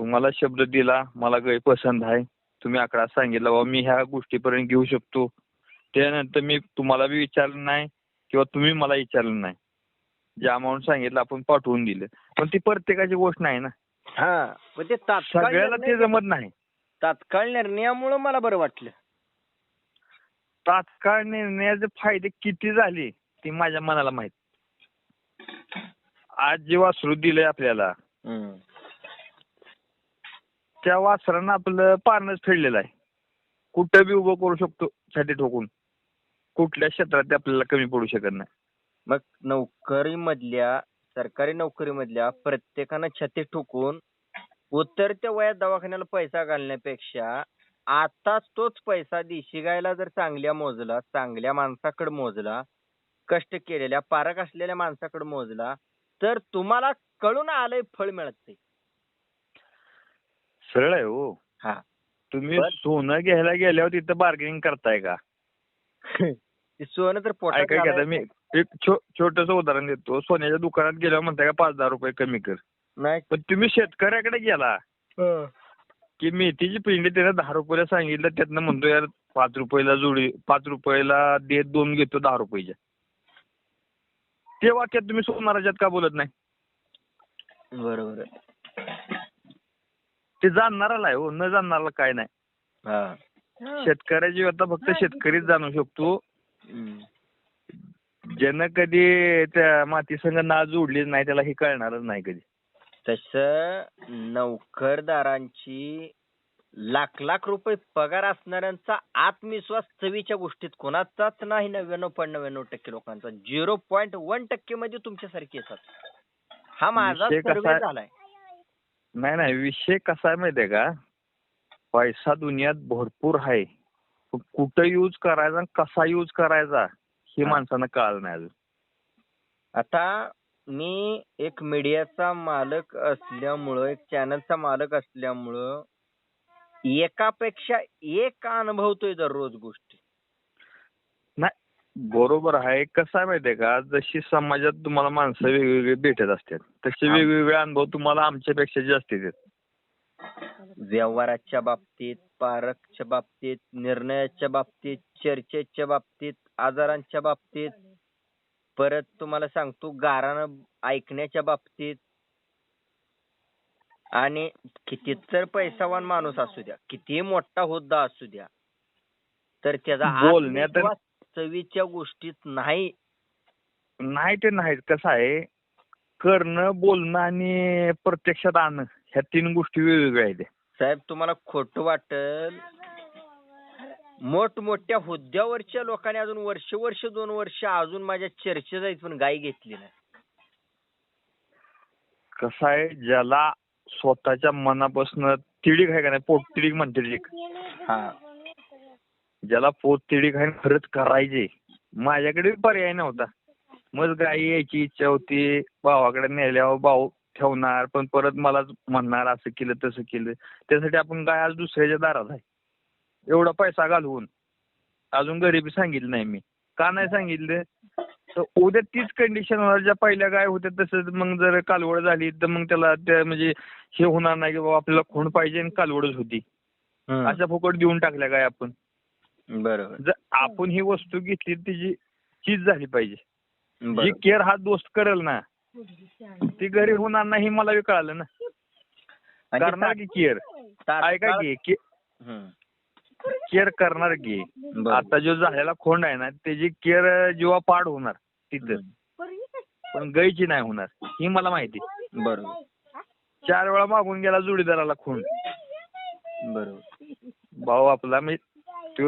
तुम्हाला शब्द दिला मला गाय पसंत आहे. तुम्ही आकडा सांगितला बाबा मी ह्या गोष्टीपर्यंत घेऊ शकतो. त्यानंतर मी तुम्हाला बी विचारलं नाही किंवा तुम्ही मला विचारलं नाही. जे अमाऊंट सांगितलं आपण पाठवून दिलं. पण ती प्रत्येकाची गोष्ट नाही ना. हा पण ते तात्काळ सगळ्याला ते जमत नाही. तात्काळ निर्णयामुळे मला बरं वाटलं. तात्काळ निर्णयाचे फायदे किती झाले ते माझ्या मनाला माहीत. आज जे वासरू दिलंय आपल्याला. त्या वासरानं आपलं पारणच फेडलेलं आहे. कुठं बी उभं करू शकतो छाती ठोकून. कुठल्या क्षेत्रात ते आपल्याला कमी पडू शकत नाही. मग नोकरी मधल्या सरकारी नोकरी मधल्या प्रत्येकानं छाती ठोकून उतरत्या वयात दवाखान्याला पैसा घालण्यापेक्षा आताच तोच पैसा देशी गायला जर चांगल्या मोजला चांगल्या माणसाकडे मोजला कष्ट केलेल्या पारक असलेल्या माणसाकडे मोजला तर तुम्हाला कळून आलंय फळ मिळत नाही सरळ आहे हो. हा. तुम्ही सोनं घ्यायला गेल्यावर तिथं बार्गेनिंग करताय का? सोनं तर आता मी. एक छोटस उदाहरण देतो. सोन्याच्या दुकानात गेल्यावर म्हणताय का पाच दहा रुपये कमी कर. नाही. पण तुम्ही शेतकऱ्याकडे गेला की मेथीची पिंडी त्याने दहा रुपयाला सांगितलं त्यातनं म्हणतो यार पाच रुपयाला जोडी पाच रुपयाला दे दोन घेतो दहा रुपयाच्या ते वाक्यात तुम्ही सोनाराच्यात का बोलत नाही? बरोबर आहे. ते जाणणाराला आहे हो न जाणणाराला काय नाही. हा. शेतकऱ्याची व्यथा फक्त शेतकरीच जाणू शकतो. ज्यानं कधी त्या माती संघ ना जोडलीच नाही त्याला हे कळणारच नाही कधी. तस नोकरदारांची लाख लाख रुपये पगार असणाऱ्यांचा आत्मविश्वास चवीच्या गोष्टीत कोणाचाच नाही. नव्याण्णव पॉईंट नव्याण्णव टक्के लोकांचा. झिरो पॉईंट वन टक्के मध्ये तुमच्यासारखे येतात. हा माझा? झालाय. नाही नाही. विषय कसा आहे माहितीये का? पैसा दुनियात भरपूर आहे. पण कुठं यूज करायचा आणि कसा यूज करायचा हे. माणसानं कळलं नाही अजून. आता मी एक मीडियाचा मालक असल्यामुळं एक चॅनलचा मालक असल्यामुळं एकापेक्षा एक अनुभवतोय दररोज गोष्टी. बरोबर आहे. कसं आहे माहितीये का? जशी समाजात तुम्हाला माणसं वेगवेगळी भेटत असतात तसे. वेगवेगळे अनुभव तुम्हाला आमच्यापेक्षा जास्त येतात. व्यवहाराच्या बाबतीत पारकच्या बाबतीत निर्णयाच्या बाबतीत चर्चेच्या बाबतीत आजारांच्या बाबतीत परत तुम्हाला सांगतो गारानं ऐकण्याच्या बाबतीत. आणि किती तर पैसावान माणूस असू द्या कितीही मोठा हुद्दा असू द्या तर त्याचा बोलण्यात- आत्मविश्वास चवीच्या गोष्टीत नाही. नाही ते नाही. कसं आहे करणं बोलणं आणि प्रत्यक्षात आणणं ह्या तीन गोष्टी वेगवेगळ्या आहेत. साहेब तुम्हाला खोटं वाटल? मोठमोठ्या हुद्द्यावरच्या लोकांनी अजून वर्ष वर्ष दोन वर्ष अजून माझ्या चर्चेत आहेत पण गाय घेतली नाही. कसं आहे ज्याला स्वतःच्या मनापासून तिडीक आहे का नाही पोट तिडीक म्हणते तिडीक हा. ज्याला पोट तिडीक आहे खरंच करायचे. माझ्याकडे पर्याय नव्हता. मग गाई यायची इच्छा होती. भावाकडे नेल्यावर भाऊ ठेवणार पण परत मला म्हणणार असं केलं तसं केलं. त्यासाठी आपण गाय आज दुसऱ्याच्या दारात आहे. एवढा पैसा घालवून. अजून गरीबी सांगितलं नाही मी. का नाही सांगितलं? तर उद्या तीच कंडिशन होणार. ज्या पहिल्या गाय होत्या तसंच मग जर कालवड झाली तर मग त्याला त्या म्हणजे हे होणार नाही की बाबा आपल्याला खूण पाहिजे आणि कालवडच होती. अशा फुकट देऊन टाकल्या गाय आपण. बरोबर. जर आपण ही वस्तू घेतली तिची चीज झाली पाहिजे. जी. केअर हा दोस्त करेल ना ती घरी होणार नाही हे मला कळालं ना. करणार की केअर ऐका की. केअर करणार की. आता जो झालेला खोंड आहे ना त्याची केअर जेव्हा पाड होणार तिथं. पण गायची नाही होणार ही मला माहिती. बरोबर. चार वेळा मागून गेला जोडीदाराला खूण बरोबर. भाऊ आपला मी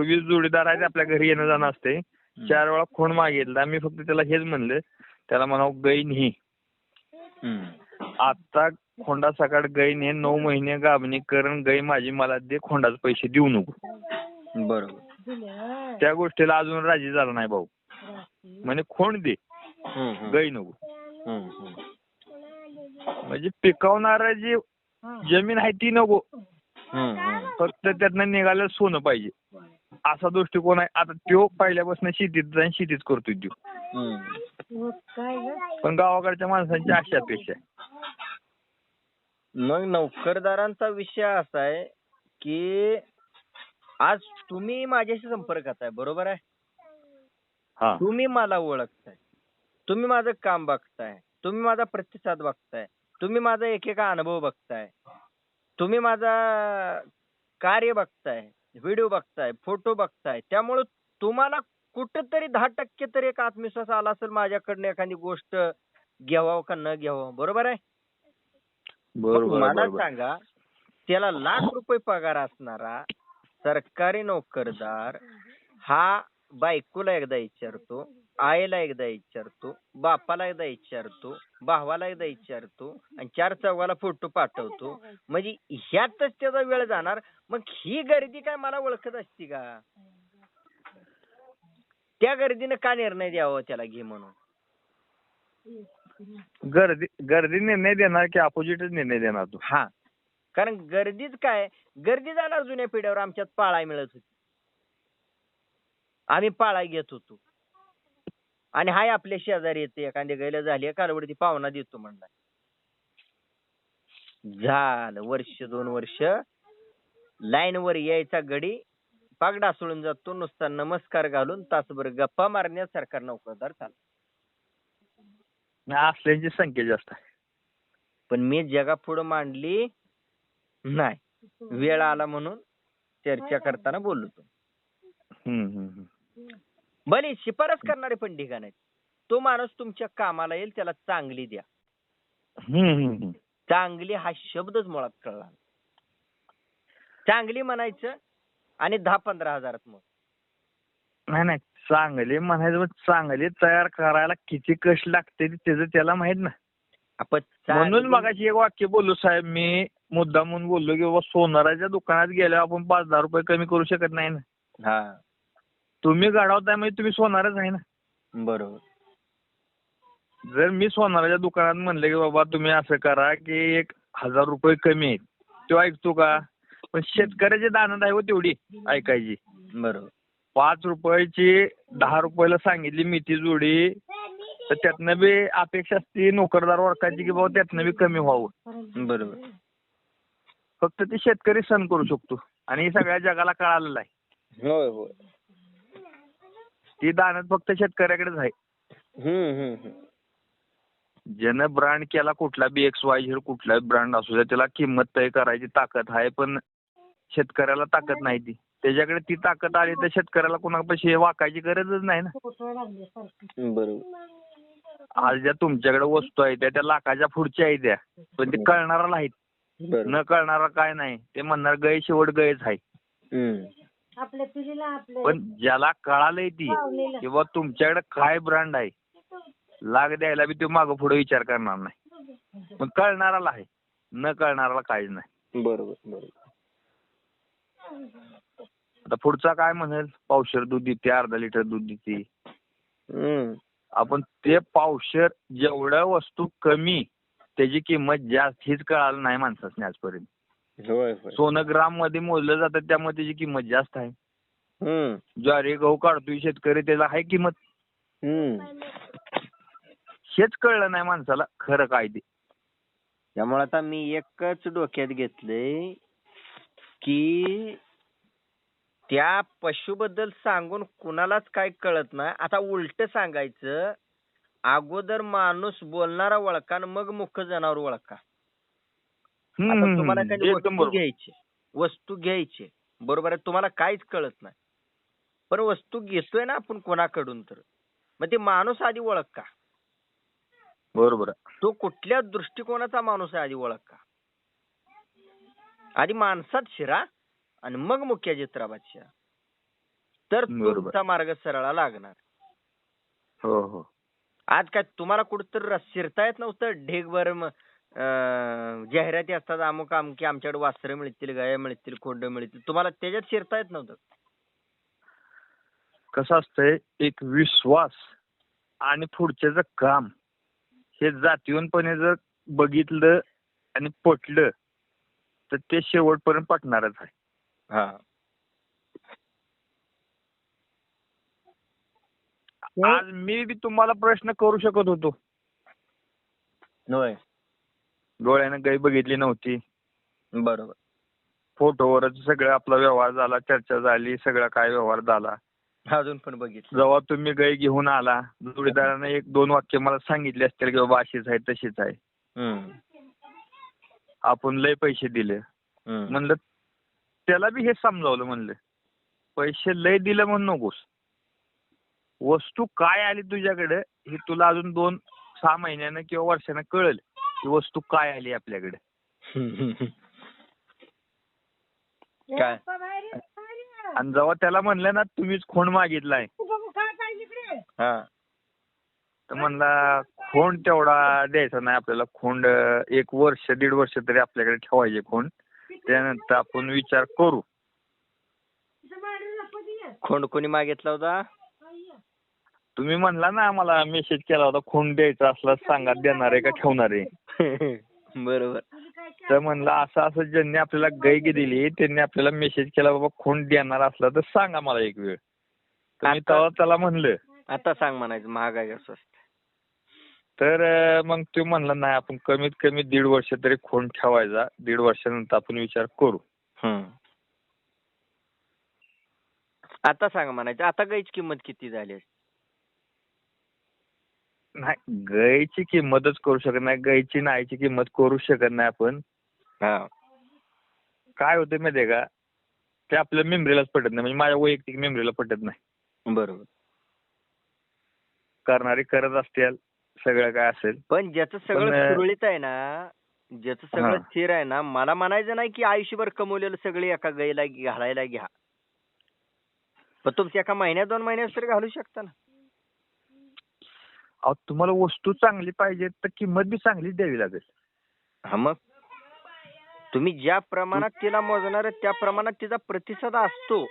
बी जोडीदार आहे ते आपल्या घरी येणं जाणं असते. चार वेळा खूण मागितला. मी फक्त त्याला हेच म्हणलं. त्याला म्हणावं नाही हम्म. आता खोंडा सकाळ गाई ने नऊ महिने गाभणी करण गाई माझी मला दे. खोंडाचे पैसे देऊ नको. बरोबर. त्या गोष्टीला अजून राजी झाला नाही भाऊ. म्हणजे खोंड दे. गाई नको. म्हणजे पिकवणार जी जमीन आहे ती नको. फक्त त्यातनं निघालं सोनं पाहिजे. असा दृष्टिकोन आहे. आता तो पहिल्यापासून शेतीत जाईन शेतीच करतोय तो हम्म. पण गावाकडच्या माणसांची अशी अपेक्षा आहे. मग नोकरदारांचा विषय असा आहे की आज तुम्ही माझ्याशी संपर्कात आहे बरोबर आहे? हा. तुम्ही मला ओळखताय. तुम्ही माझं काम बघताय. तुम्ही माझा प्रतिसाद बघताय. तुम्ही माझा एकेका अनुभव बघताय. तुम्ही माझा कार्य बघताय. व्हिडिओ बघताय फोटो बघताय त्यामुळे तुम्हाला कुठेतरी दहा टक्के तरी एक आत्मविश्वास आला असेल माझ्याकडनं एखादी गोष्ट घ्यावं का न घ्यावं. बरोबर आहे? बरोबर मला सांगा त्याला लाख रुपये पगार असणारा सरकारी नोकरदार हा बायकोला एकदा विचारतो आईला एकदा विचारतो बापाला एकदा विचारतो भावाला एकदा विचारतो आणि चार चौघाला फोटो पाठवतो. म्हणजे ह्यातच त्याचा वेळ जाणार. मग ही गर्दी काय मला ओळखत असती का? त्या गर्दीनं का निर्णय द्यावा त्याला घे म्हणून? गर्दी गर्दी निर्णय देणार की अपोजिटच निर्णय देणार तू? हा. कारण गर्दीच काय? गर्दी जाणार जुन्या पिढ्यावर आमच्यात पाळाय मिळत होती. आम्ही पाळाय घेत होतो. आणि हाय आपल्या शेजारी येते एखादी गैला झाली कालवडती पाहुणा देतो म्हणला. झालं वर्ष दोन वर्ष. लाईन वर यायचा गडी पाग डासळून जातो नुसता नमस्कार घालून तासभर गप्पा मारण्यात सरकार नोकरदार चालतो. असल्याची संख्या जास्त आहे. पण मी जगापुढं मांडली नाही. वेळ आला म्हणून चर्चा करताना बोललो तो. हम्म, हम्म, हम्म. भले शिफारस करणारे पण ठिकाण आहेत. तो माणूस तुमच्या कामाला येईल त्याला चांगली द्या. चांगली हा शब्दच मुळात कळला. चांगली म्हणायचं आणि दहा पंधरा हजारात मग. नाही नाही चांगले म्हणायचं चांगले तयार करायला किती कष्ट लागते त्याचं त्याला माहीत ना आपण म्हणून मगाशी एक वाक्य बोललो साहेब मी मुद्दा म्हणून बोललो की बाबा सोनाराच्या दुकानात गेल्यावर आपण पाच दहा रुपये कमी करू शकत नाही ना. हा. तुम्ही गाडावताय म्हणजे तुम्ही सोनारच आहे ना. बरोबर. जर मी सोनाराच्या दुकानात म्हणलं की बाबा तुम्ही असं करा की एक हजार रुपये कमी आहेत. तो ऐकतो का? पण शेतकऱ्याची दानत आहे हो तेवढी ऐकायची. बरोबर. पाच रुपयाची दहा रुपयाला सांगितली मेथी जोडी तर त्यातनं बी अपेक्षा असते नोकरदार वर्गाची की बाबा त्यातनं बी कमी व्हावं. बरोबर. फक्त ते शेतकरी सण करू शकतो. आणि हे सगळ्या जगाला कळालेलं आहे. होय होय. ती दानत फक्त शेतकऱ्याकडेच आहे. ज्यानं ब्रँड केला कुठला बी एक्स वाय झेड कुठलाही ब्रँड असू द्या त्याला किंमत तय करायची ताकद आहे पण शेतकऱ्याला ताकद नाही ती. त्याच्याकडे ती ताकद आली तर शेतकऱ्याला कोणापाशी वाकायची गरजच नाही ना. बरोबर. आज ज्या तुमच्याकडे वस्तू आहेत त्या त्या लाखाच्या पुढच्या आहेत त्या पण ते कळणारा बरोबर. न कळणारा काय नाही ते म्हणणार गय शेवट गयच आहे. आपल्या पिढीला आपल्या पण ज्याला कळालंय ती किंवा तुमच्याकडे काय ब्रँड आहे लाग द्यायला बी तो मागं पुढे विचार करणार नाही. पण कळणाराला आहे न कळणाराला काहीच नाही. बरोबर बरोबर. आता पुढचा काय म्हणेल? पावशर दूध देते अर्धा लिटर दूध देते. हम्म. आपण ते पावशर जेवढ्या वस्तू कमी त्याची किंमत जास्त हीच कळालं नाही माणसाने आजपर्यंत. सोनं ग्राममध्ये मोजलं जातं त्यामुळे त्याची किंमत जास्त आहे. हम्म. ज्वारी गहू काढतोय शेतकरी त्याला आहे किंमत. हेच कळलं नाही माणसाला खरं काय ते. त्यामुळे आता मी एकच डोक्यात घेतलंय की त्या पशुबद्दल सांगून कुणालाच काय कळत नाही. आता उलट सांगायचं अगोदर माणूस बोलणारा आणि मग मुख्य जनावर ओळखा आता तुम्हाला. काही वस्तू बरोबर. घ्यायची वस्तू घ्यायची बरोबर आहे? तुम्हाला काहीच कळत नाही. पण वस्तू घेतोय ना आपण कोणाकडून तर. मग ते माणूस आधी ओळखा. बरोबर आहे. तो कुठल्या दृष्टिकोनाचा माणूस आहे आधी ओळखा. आधी माणसात शिरा आणि मग मुख्य चित्राबाद शिरा तर बरोबर. तुमचा मार्ग सरळा लागणार. हो हो. आज काय तुम्हाला कुठंतरी शिरता येत नव्हतं? ढेगभर जाहिराती असतात अमुक अमकी आमच्याकडे वासरं मिळतील गाया मिळतील कोंड मिळतील. तुम्हाला त्याच्यात शिरता येत नव्हतं? कसं असतंय एक विश्वास आणि पुढच्याचं काम हे जातीवनपणे जर बघितलं आणि पटलं तर ते शेवटपर्यंत पटणारच आहे. हा. आज मी बी तुम्हाला प्रश्न करू शकत होतो. होय. डोळ्यानं गाई बघितली नव्हती. बरोबर. फोटोवरच सगळं आपला व्यवहार झाला चर्चा झाली सगळा काय व्यवहार झाला. अजून पण बघितलं. जेव्हा तुम्ही गाई घेऊन आला जोडीदारानं एक दोन वाक्य मला सांगितले असतील की बाबा अशीच आहे तशीच आहे. आपण लय पैसे दिले. म्हणलं त्याला बी हे समजावलं म्हणलं. पैसे लय दिलं म्हणून नकोस. वस्तू काय आली तुझ्याकडे हे तुला अजून दोन सहा महिन्यानं किंवा वर्षानं कळेल. की वस्तू काय आली आपल्याकडे? काय? आणि जेव्हा त्याला म्हणलं ना तुम्हीच खोंड मागितलाय. हा. तर म्हणला खोंड तेवढा द्यायचा नाही आपल्याला खोंड एक वर्ष दीड वर्ष तरी आपल्याकडे ठेवायचे खोंड त्यानंतर आपण विचार करू. खोंड कोणी मागितला होता? तुम्ही म्हणला ना आम्हाला मेसेज केला होता खोंड द्यायचा असला सांगा देणार आहे का ठेवणार आहे. बरोबर. तर म्हणलं असं असं ज्यांनी आपल्याला गैग दिली त्यांनी आपल्याला मेसेज केला बाबा खोंड देणार असला तर सांगा मला एक वेळ. मी तेव्हा त्याला म्हणलं. आता सांग म्हणायचं महाग आहे का स्वस्त तर मग तो म्हणला नाही आपण कमीत कमी दीड वर्ष तरी खोंड ठेवायचा. दीड वर्षानंतर आपण विचार करू. आता सांग म्हणायचं आता गाईची किंमत किती झाली असती? नाही गायची किंमतच करू शकत नाही गायची नाहीची किंमत करू शकत नाही आपण. हा. काय होतं माहितीये का? ते आपल्या मेमरीलाच पटत नाही म्हणजे माझ्या वैयक्तिक मेमरीला पटत नाही. बरोबर. करणारी करत असतील सगळं काय असेल. पण ज्याचं सगळं पण, सुरळीत आहे ना ज्याचं सगळं हा. स्थिर आहे ना मला म्हणायचं नाही की आयुष्यभर कमवलेलं सगळे एका गाईला घालायला घ्या. पण तुमच्या एका महिन्यात दोन महिन्यात तरी घालू शकता ना. अहो तुम्हाला वस्तू चांगली पाहिजे तर किंमत बी चांगलीच द्यावी लागेल. हा मग? तुम्ही ज्या प्रमाणात तिला मोजणार आहे, त्या प्रमाणात तिचा प्रतिसाद असतो.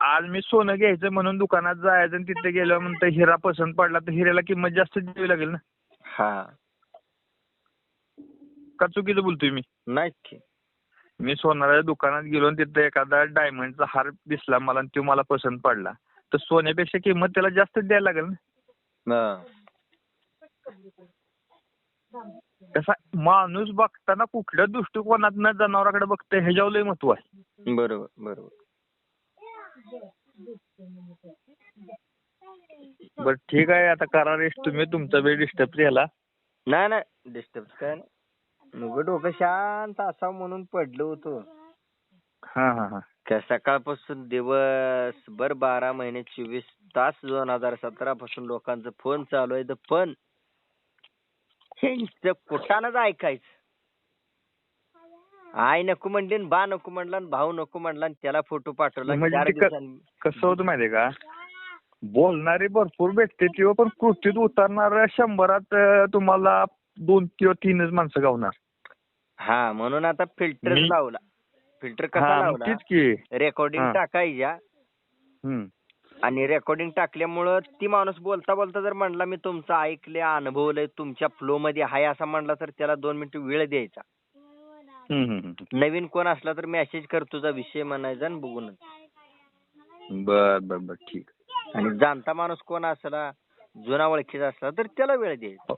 आज मी सोनं घ्यायचं म्हणून दुकानात जायचं आणि तिथे गेल्यावर म्हणतं हिरा पसंत पडला तर हिऱ्याला किंमत जास्त द्यावी लागेल ना? हा. का चुकीचं बोलतोय मी? नाहीच की. मी सोनाराच्या दुकानात गेलो आणि तिथे एखादा डायमंडचा हार दिसला मला आणि तो मला पसंत पडला. तर सोन्यापेक्षा किंमत त्याला जास्त द्यायला लागेल ना. कसा माणूस बघताना कुठल्या दृष्टिकोनातनं जनावराकडे बघतंय ह्याच्यावर लय महत्त्व आहे. बरोबर बरोबर. बरं ठीक आहे आता करा रेस्ट तुम्ही तुमचा वेळ डिस्टर्ब केला नाही नाही डिस्टर्ब काय नाही. डोकं शांत असावं म्हणून पडलो होतो. हा हा हा. का सकाळपासून दिवसभर बारा महिने चोवीस तास दोन हजार सतरा पासून लोकांचं फोन चालू आहे. तर पण हे कुठानच ऐकायचं? आई नको म्हणली आणि बा नको म्हणला आणि भाऊ नको म्हणला आणि त्याला फोटो पाठवला म्हणजे चार दिवसांनी. कसं होतं माहितीये का? बोलणारे भरपूर भेटते किंवा पण कृतीत उतरणार शंभरात तुम्हाला दोन किंवा तीनच माणसं गावणार. हा म्हणून आता फिल्टर लावला. फिल्टर कसा हा लावला? तीच की. रेकॉर्डिंग हा. टाकायच्या. आणि रेकॉर्डिंग टाकल्यामुळं ती माणूस बोलता बोलता जर म्हणला मी तुमचं ऐकले अनुभवलंय तुमच्या फ्लो मध्ये आहे असं म्हणला तर त्याला दोन मिनिटं वेळ द्यायचा. नवीन कोण असला तर मेसेज कर तुझा विषय म्हणायचा आणि बघून बर बर बर ठीक. आणि जाणता माणूस कोण असला जुना ओळखीचा असला तर त्याला वेळ द्यायचा.